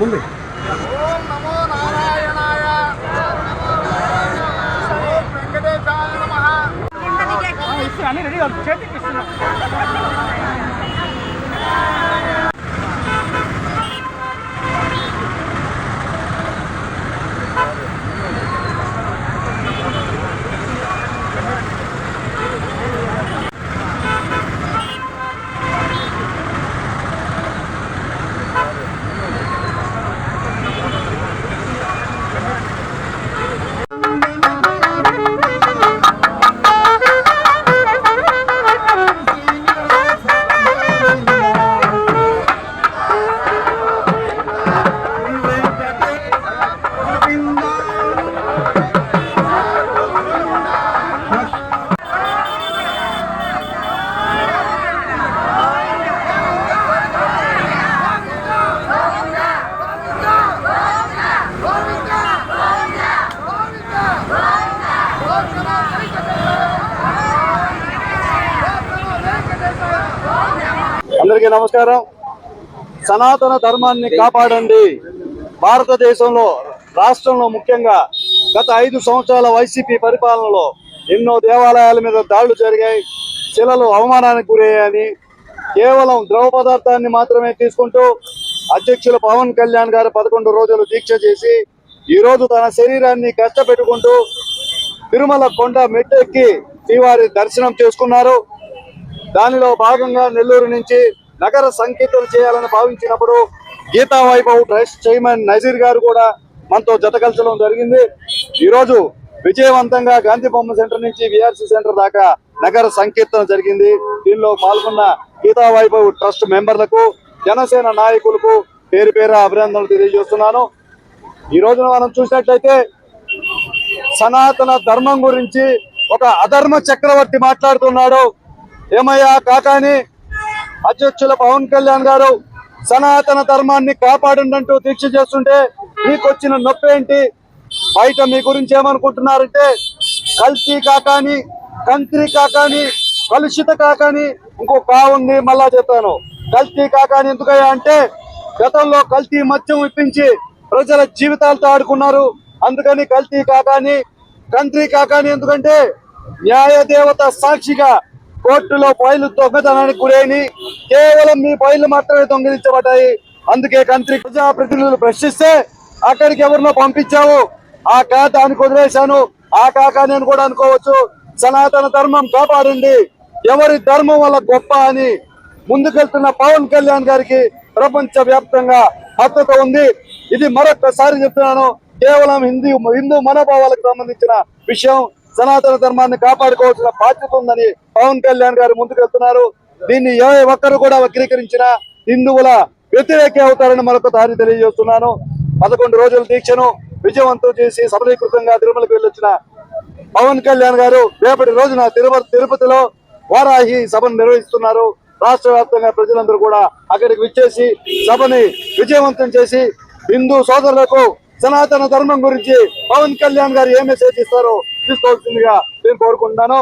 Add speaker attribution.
Speaker 1: ముందు.
Speaker 2: ఓం నమో నారాయణాయ. ఓం వెంకటేశాయ నమః.
Speaker 1: అన్ని రెడీ చేతికి ఇస్తున్నా.
Speaker 3: అందరికీ నమస్కారం. సనాతన ధర్మాన్ని కాపాడండి. భారతదేశంలో రాష్ట్రంలో ముఖ్యంగా గత ఐదు సంవత్సరాల వైసీపీ పరిపాలనలో ఎన్నో దేవాలయాల మీద దాడులు జరిగాయి శిలలు అవమానానికి గురయ్యాయని కేవలం ద్రవ పదార్థాన్ని మాత్రమే తీసుకుంటూ అధ్యక్షులు పవన్ కళ్యాణ్ గారు పదకొండు రోజులు దీక్ష చేసి ఈ రోజు తన శరీరాన్ని కష్టపెట్టుకుంటూ తిరుమల కొండ మెట్టెక్కి శ్రీవారి దర్శనం చేసుకున్నారు. దానిలో భాగంగా నెల్లూరు నుంచి నగర సంకీర్తన చేయాలని భావించినప్పుడు గీతా వైభవ్ ట్రస్ట్ చైర్మన్ నజీర్ గారు కూడా మనతో జతకల్చడం జరిగింది. ఈరోజు విజయవంతంగా గాంధీ బొమ్మ సెంటర్ నుంచి విఆర్సీ సెంటర్ దాకా నగర సంకీర్తన జరిగింది. దీనిలో పాల్గొన్న గీతా వైభవ్ ట్రస్ట్ మెంబర్లకు జనసేన నాయకులకు పేరు పేరు అభినందనలు తెలియజేస్తున్నాను. ఈ రోజున మనం చూసినట్లయితే సనాతన ధర్మం గురించి ఒక అధర్మ చక్రవర్తి మాట్లాడుతున్నాడు. ఏమయ్యా కాకాని? అధ్యక్షుల పవన్ కళ్యాణ్ గారు సనాతన ధర్మాన్ని కాపాడంటూ దీక్ష చేస్తుంటే మీకు వచ్చిన నొప్పి ఏంటి బయట మీ గురించి ఏమనుకుంటున్నారంటే కల్తీ కాకాని కంత్రి కాకాని కలుషిత కాకాని ఇంకో కావుంది మళ్ళా చెప్తాను. కల్తీ కాకాని ఎందుకయ్యా అంటే గతంలో కల్తీ మద్యం ఇప్పించి ప్రజల జీవితాలతో ఆడుకున్నారు. అందుకని కల్తీ కాకాని కంత్రి కాకాని ఎందుకంటే న్యాయ దేవత సాక్షిగా కోర్టులో ఫైలు దొంగతనానికి గురైని కేవలం మీ ఫైళ్ళు మాత్రమే దొంగిలించబడ్డాయి. అందుకే కంత్రి ప్రజాప్రతినిధులు ప్రశ్నిస్తే అక్కడికి ఎవరినో పంపించావు? ఆ కా దానికి వదిలేశాను. ఆ కాకా నేను కూడా అనుకోవచ్చు. సనాతన ధర్మం కాపాడండి. ఎవరి ధర్మం వల్ల గొప్ప అని ముందుకెళ్తున్న పవన్ కళ్యాణ్ గారికి ప్రపంచ వ్యాప్తంగా మద్దతు ఉంది. ఇది మరొకసారి చెప్తున్నాను. కేవలం హిందూ హిందూ మనోభావాలకు సంబంధించిన విషయం. సనాతన ధర్మాన్ని కాపాడుకోవాల్సిన బాధ్యత ఉందని పవన్ కళ్యాణ్ గారు ముందుకెళ్తున్నారు. దీన్ని ఏ ఒక్కరు కూడా వక్రీకరించిన హిందువుల వ్యతిరేకే అవుతారని మరొకసారి తెలియజేస్తున్నాను. పదకొండు రోజుల దీక్షను విజయవంతం చేసి సఫలీకృతంగా తిరుమలకు వెళ్ళొచ్చిన పవన్ కళ్యాణ్ గారు రేపటి రోజున తిరుపతి తిరుపతిలో వారాహి సభను నిర్వహిస్తున్నారు. రాష్ట్ర వ్యాప్తంగా ప్రజలందరూ కూడా అక్కడికి విచ్చేసి సభని విజయవంతం చేసి హిందూ సోదరులకు సనాతన ధర్మం గురించి పవన్ కళ్యాణ్ గారు ఏ మెసేజ్ ఇస్తారో తీసుకోవాల్సిందిగా నేను కోరుకుంటున్నాను.